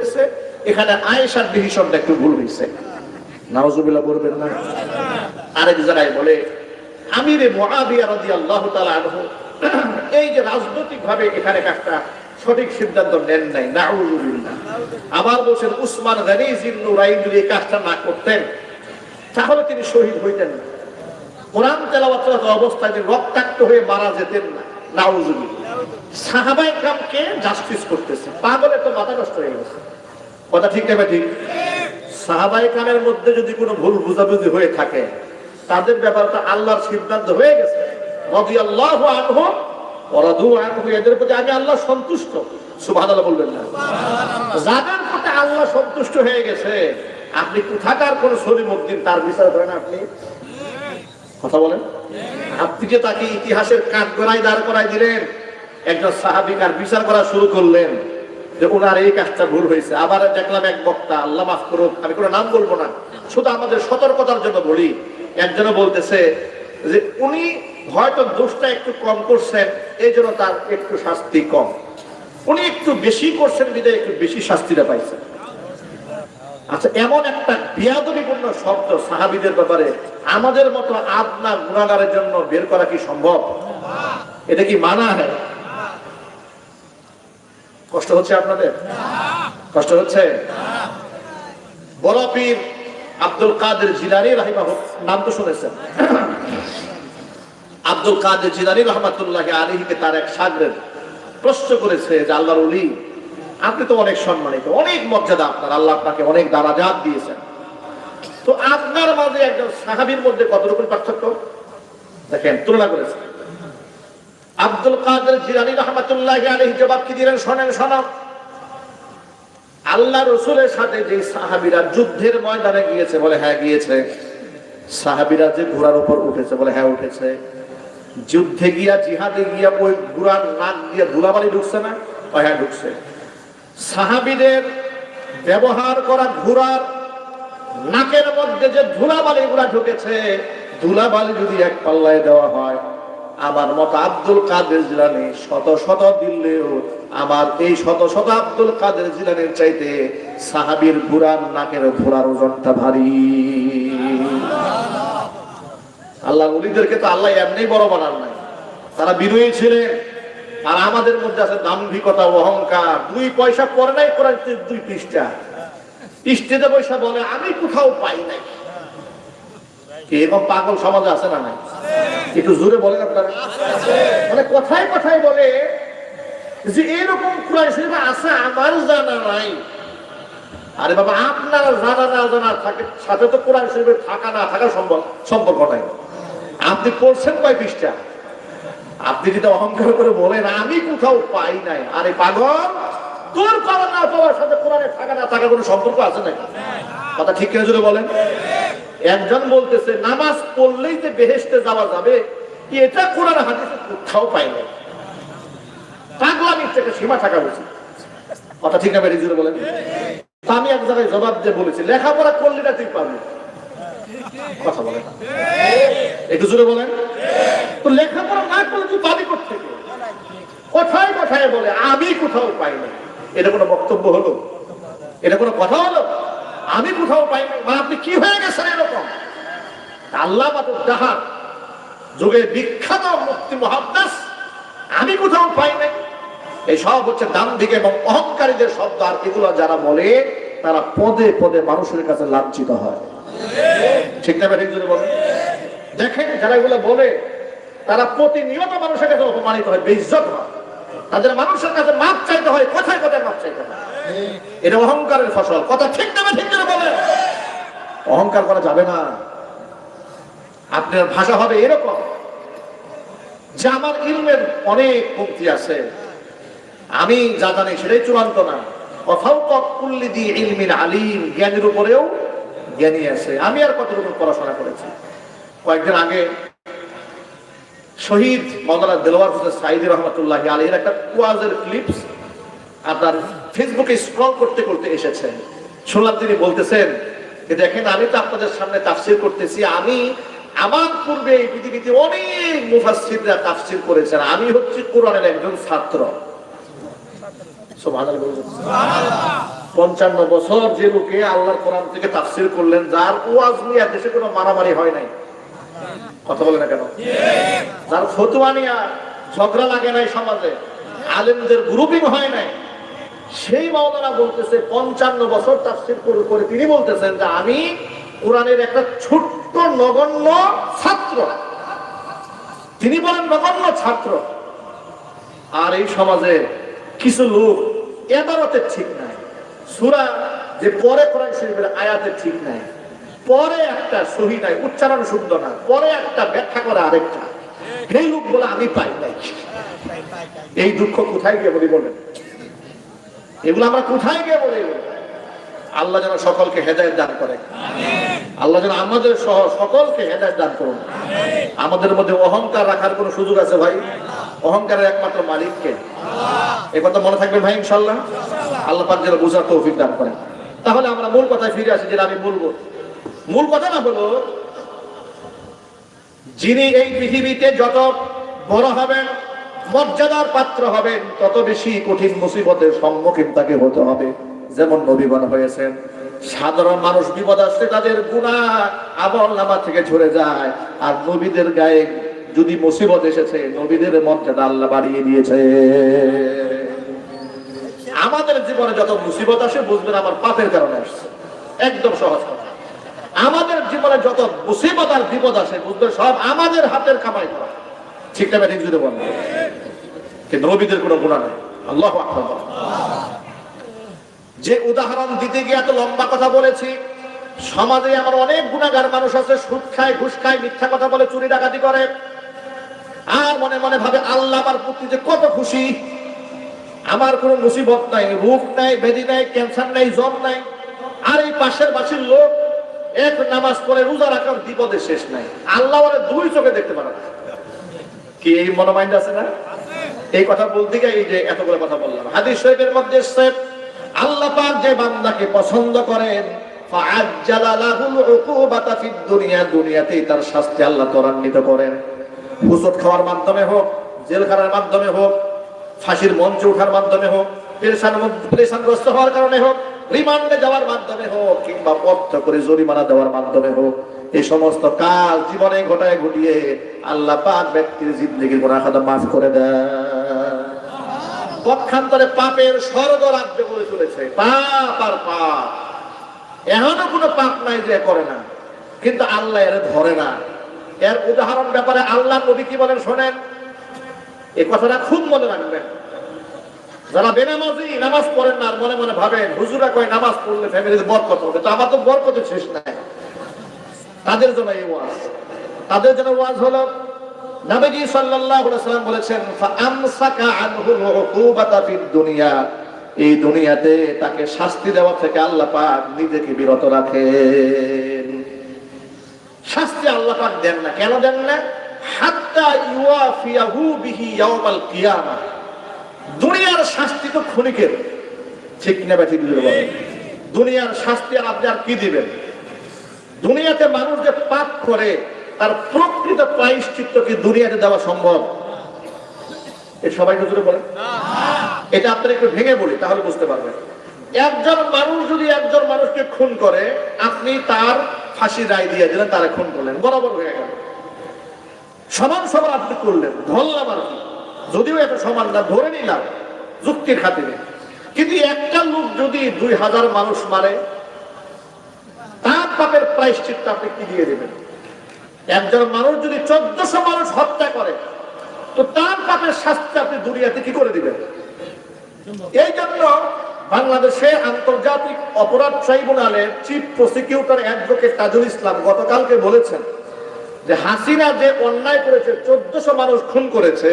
গেছে এখানে আয়েশার ডিভিশনটা একটু ভুল হয়েছে নাওজুবিল্লাহ বলবেন না? আরেক জায়গায় বলে আনহু, এই যে এখানে একটা সঠিক সিদ্ধান্ত নেন নাই নাউজুবিল্লাহ আবার উসমান এই কাজটা না করতেন, তাহলে তিনি শহীদ হইতেন না। কোরআন তেলাওয়াত অবস্থায় যে রক্তাক্ত হয়ে মারা যেতেন না নাউজুবিল্লাহ সাহাবাই কামকে জাস্টিস করতেছে। পাগলে তো মাথা নষ্ট হয়ে গেছে। কথা ঠিক নেবে ঠিক? সাহাবাই কামের মধ্যে যদি কোনো ভুল বুঝাবুঝি হয়ে থাকে তাদের ব্যাপারটা আল্লাহর সিদ্ধান্ত হয়ে গেছে। রবি আল্লাহ আনহু ওরাদু আনহু এদের প্রতি আমি আল্লাহ সন্তুষ্ট। সুবহানাল্লাহ বলবেন না। যাদের প্রতি আল্লাহ সন্তুষ্ট হয়ে গেছে আপনি কোথাকার কোন সলিমুদ্দিন তার বিচার করেন আপনি? কথা বলেন। আপনি যে তাকে ইতিহাসের কাঠ গড়াই দাঁড় করাই দিলেন একজন সাহাবিক আর বিচার করা শুরু করলেন। যে ওনার এই কাজটা ভুল হয়েছে। আবার দেখলাম এক বক্তা, আল্লাহ মাফ করুক, আমি কোনো নাম বলব না, শুধু আমাদের সতর্কতার জন্য বলি। একজনে বলতেছে যে উনি হয়তো দোষটা একটু কম করছেন এই জন্য তার একটু শাস্তি কম। উনি একটু বেশি করছেন বিদায় একটু বেশি শাস্তিটা পাইছেন। আচ্ছা এমন একটা বিয়াদবিপূর্ণ শব্দ সাহাবিদের ব্যাপারে আমাদের মতো আপনা গুণাগারের জন্য বের করা কি সম্ভব? এটা কি মানা হয়? কষ্ট হচ্ছে আপনাদের? কষ্ট হচ্ছে? বড় আব্দুল কাদের জিলানি রাহিমাহ, নাম তো শুনেছেন। আব্দুল কাদের জিলানি রহমাতুল্লাহ আলীকে তার এক সাগরের প্রশ্ন করেছে যে আল্লাহর উলি আপনি তো অনেক সম্মানিত, অনেক মর্যাদা আপনার, আল্লাহ আপনাকে অনেক দারাজাত দিয়েছেন। তো আপনার মাঝে একজন সাহাবীর মধ্যে কত রকম পার্থক্য? দেখেন, তুলনা করেছেন। আব্দুল কাদের জিলানি রহমাতুল্লাহ আলাইহি জবাব কি দিলেন? শোনেন শোনাম আল্লাহ রসুলের সাথে যে সাহাবিরা যুদ্ধের ময়দানে গিয়েছে বলে হ্যাঁ গিয়েছে। সাহাবীরা যে ঘোড়ার উপর উঠেছে বলে হ্যাঁ উঠেছে। যুদ্ধে গিয়া, জিহাদে গিয়া, ওই ঘোড়ার নাক দিয়ে ধুলাবালি ঢুকছে না? হ্যাঁ ঢুকছে। সাহাবিদের ব্যবহার করা ঘোড়ার নাকের মধ্যে যে ধুলাবালি গুলা ঢুকেছে, ধুলাবালি যদি এক পাল্লায় দেওয়া হয় আমার মত আব্দুল কাদের জিলানি শত শত দিল্লেও আমার এই শত শত আব্দুল কাদের জিলানির চাইতে সাহাবীর ঘোড়ার নাকের ঘোড়ার ওজনটা ভারী। আল্লাহ উলিদেরকে তো আল্লাহ এমনি বড় বানান নাই। তারা বিনয়ী ছিলেন আর আমাদের মধ্যে আছে দাম্ভিকতা, অহংকার। দুই পয়সা পরে নাই কোরআন দুই পৃষ্ঠা। স্টেজে পয়সা বলে, আমি কোথাও পাই নাই। এরকম পাগল সমাজে আছে না নাই? একটু জোরে বলেন আপনারা। মানে কথায় কথায় বলে যে এরকম আছে, আমার জানা নাই। আরে বাবা, আপনার জানা না জানা থাকে, সাথে তো কোরআন শরীফে থাকা না থাকা সম্ভব সম্পর্ক নাই। আপনি পড়ছেন কয় পৃষ্ঠা? আপনি যদি অহংকার করে বলেন, আমি কোথাও পাই নাই। আরে পাগল, তোর পাওয়া না পাওয়ার সাথে কোরআনে থাকা না থাকার কোনো সম্পর্ক আছে নাকি? কথা ঠিক কেন বলেন। একজন বলতেছে, নামাজ পড়লেই যে বেহেস্তে যাওয়া যাবে, এটা কোরআন হাদিসে কোথাও পাই নাই। পাগলামির থেকে সীমা থাকা উচিত কথা ঠিক না, বেরিয়ে বলেন। আমি এক জায়গায় জবাব দিয়ে বলেছি, লেখাপড়া করলে না তুই পারবি? কথা বলেন। একটু জুড়ে বলেন। তো লেখাপড়া না করলে তুই পাবি থেকে কোথায় কোথায় বলে, আমি কোথাও পাই না এটা কোনো বক্তব্য হলো? এটা কোনো কথা হলো? আমি কোথাও পাই আপনি কি হয়ে গেছেন এরকম? আল্লাহ জাহান যুগে বিখ্যাত মুক্তি মহাদ্দাস, আমি কোথাও পাই নাই। এই সব হচ্ছে দাম্ভিক এবং অহংকারীদের শব্দ, আর এগুলো যারা বলে, তারা পদে পদে মানুষের কাছে লাঞ্ছিত হয়। ঠিক না ঠিক জোরে বলেন। দেখেন, যারা এগুলো বলে, তারা প্রতিনিয়ত মানুষের কাছে অপমানিত হয়, বেইজ্জত হয়। তাদের মানুষের কাছে মাপ চাইতে হয়, কোথায় কোথায় মাপ চাইতে হয়। এটা অহংকারের ফসল। কথা ঠিক না ঠিক জোরে বলেন। অহংকার করা যাবে না। আপনার ভাষা হবে এরকম। যে আমার ইলমের অনেক কমতি আছে। আমি যা জানি সেটাই চূড়ান্ত না। জ্ঞানের উপরেও জ্ঞানী আছে। আমি আর পড়াশোনা করেছি? কয়েকদিন আগে শহীদ দেলোয়ার আলীর একটা কুয়াজের ক্লিপস আপনার ফেসবুকে স্ক্রল করতে করতে এসেছে শুনলাম তিনি বলতেছেন যে দেখেন, আমি তো আপনাদের সামনে তাফসির করতেছি, আমি আমার পূর্বে এই পৃথিবীতে অনেক মুফাসসিররা তাফসির করেছেন, আমি হচ্ছি কোরআনের একজন ছাত্র। পঞ্চান্ন বছর যে লোকে আল্লাহর কোরআন থেকে তাফসির করলেন, যার ওয়াজ নিয়ে দেশে কোনো মারামারি হয় নাই। কথা বলে না কেন? যার ফতুয়া নিয়ে ঝগড়া লাগে নাই সমাজে, আলেমদের গ্রুপিং হয় নাই। সেই মাওলানা বলতেছে, পঞ্চান্ন বছর তাফসির করে করে তিনি বলতেছেন যে আমি কোরআনের একটা ছোট্ট নগণ্য ছাত্র। তিনি বলেন, নগণ্য ছাত্র। আর এই সমাজে কিছু লোক এবারতে ঠিক নাই। সুরা যে পরে কোরআন শরীফের আয়াতে ঠিক নাই। পরে একটা সহি নাই, উচ্চারণ শুদ্ধ না। পরে একটা ব্যাখ্যা করে আরেকটা। এই লোক বলে আমি পাই নাই। এই দুঃখ কোথায় গিয়ে বলি বলেন? এগুলো আমরা কোথায় গিয়ে বলি? আল্লাহ যেন সকলকে হেদায়ত দান করে। আল্লাহ যেন আমাদের সহ সকলকে হেদায়ত দান করুন। আমাদের মধ্যে অহংকার রাখার কোনো সুযোগ আছে ভাই? অহংকারের একমাত্র মালিককে এ কথা মনে থাকবে ভাই ইনশাল্লাহ আল্লাহ পাক যেন বোঝার তৌফিক দান করেন। তাহলে আমরা মূল কথায় ফিরে আসি যেটা আমি বলব। মূল কথা না হলো যিনি এই পৃথিবীতে যত বড় হবেন মর্যাদার পাত্র হবেন তত বেশি কঠিন মুসিবতের সম্মুখীন তাকে হতে হবে। যেমন নবীগণ হয়েছেন, সাধারণ মানুষ বিপদ আসলে তাদের গুণা আমল নামা থেকে ঝরে যায়। আর নবীদের গায়ে যদি মুসিবত এসেছে, নবীদের মর্যাদা আল্লাহ বাড়িয়ে দিয়েছে। আমাদের জীবনে যত মুসিবত আসে, বুঝবেন আমার পাপের কারণে আসছে। একদম সহজ কথা। আমাদের জীবনে যত মুসিবত আর বিপদ আসে, বুঝবেন সব আমাদের হাতের কামাই করা। ঠিক না, ঠিক যদি বলেন? নবীদের কোনো গুণা নেই। আল্লাহ যে উদাহরণ দিতে গিয়ে এত লম্বা কথা বলেছি, সমাজে আমার অনেক গুণাগার মানুষ আছে, সুদ খায়, ঘুষ খায়, মিথ্যা কথা বলে চুরি ডাকাতি করে। আর মনে মনে ভাবে, আল্লাহ আমার প্রতি যে কত খুশি, আমার কোনো মুসিবত নাই, রোগ নাই বেদি নাই, ক্যান্সার নাই জম নাই। আর এই পাশের বাসির লোক এক নামাজ পড়ে রোজা রাখার বিপদে শেষ নাই। আল্লাহ দুই চোখে দেখতে পারে। কি এই মনোমাইন্ড আছে না? এই কথা বলতে গিয়ে যে এতগুলো কথা বললাম। হাদিস শরীফের মধ্যে আল্লাহ পাক যে বান্দাকে পছন্দ করেন তার শাস্তি করেন। খাওয়ার মাধ্যমে হোক মাধ্যমে হোক, ফাঁসির ওঠার মাধ্যমে হোক হওয়ার কারণে হোক, রিমান্ডে যাওয়ার মাধ্যমে হোক, কিংবা করে জরিমানা দেওয়ার মাধ্যমে হোক, এই সমস্ত কাজ জীবনে ঘটায় ঘটিয়ে আল্লাহ পাক ব্যক্তির জিন্দগির মাফ করে দেয় পক্ষান্তরে পাপের স্বর্গ রাজ্য করে চলেছে। পাপ আর পাপ। এখনও কোনো পাপ নাই যে করে না। কিন্তু আল্লাহ এর ধরে না। এর উদাহরণ ব্যাপারে আল্লাহ নবী কি বলেন শোনেন? এই কথাটা খুব মনে রাখবেন। যারা বেনামাজি নামাজ পড়েন না মনে মনে ভাবেন, হুজুরা কয় নামাজ পড়লে ফ্যামিলিতে বরকত হবে। তো আমার তো বরকতের শেষ নাই। তাদের জন্য এই ওয়াজ। তাদের জন্য ওয়াজ হলো নবীজি সাল্লাল্লাহু আলাইহি সাল্লাম বলেছেন, ফাআমসাকা আনহুল উকুবাতা ফিদ দুনিয়া। এই দুনিয়াতে তাকে শাস্তি দেওয়া থেকে আল্লাহ পাক নিজেকে বিরত রাখেন। শাস্তি আল্লাহ পাক দেন না। কেন দেন না? হাত্তা ইউয়াফিয়াহু বিহি ইয়াউমাল কিয়ামা। দুনিয়ার শাস্তি তো ক্ষণিকের। ঠিক না ব্যাঠি বলে দুনিয়ার শাস্তি আপনি আর কি দিবেন? দুনিয়াতে মানুষ যে পাপ করে তার প্রকৃত প্রায়শ্চিত্ত কি দুনিয়াতে দেওয়া সম্ভব? সবাই নজরে বলেন। এটা আপনার একটু ভেঙে বলি, তাহলে বুঝতে পারবেন। একজন মানুষ যদি একজন মানুষকে খুন করে, আপনি তার ফাঁসি রায় দিয়ে দিলেন, তারা খুন করলেন, বরাবর হয়ে গেল। সমান সমান আপনি করলেন, ধরলাম আর যদিও একটা সমান না, ধরে নিলাম, যুক্তির খাতিরে। কিন্তু একটা লোক যদি দুই হাজার মানুষ মারে, তার পাপের প্রায়শ্চিত্ত আপনি কি দিয়ে দেবেন? একজন মানুষ যদি চোদ্দশো মানুষ হত্যা করে, তো তার পাপের শাস্তি আপনি দুনিয়াতে কি করে দিবেন? এই জন্য বাংলাদেশে আন্তর্জাতিক অপরাধ ট্রাইব্যুনালের chief prosecutor advocate Tajul Islam গতকালকে বলেছেন যে হাসিনা যে অন্যায় করেছে, চোদ্দশো মানুষ খুন করেছে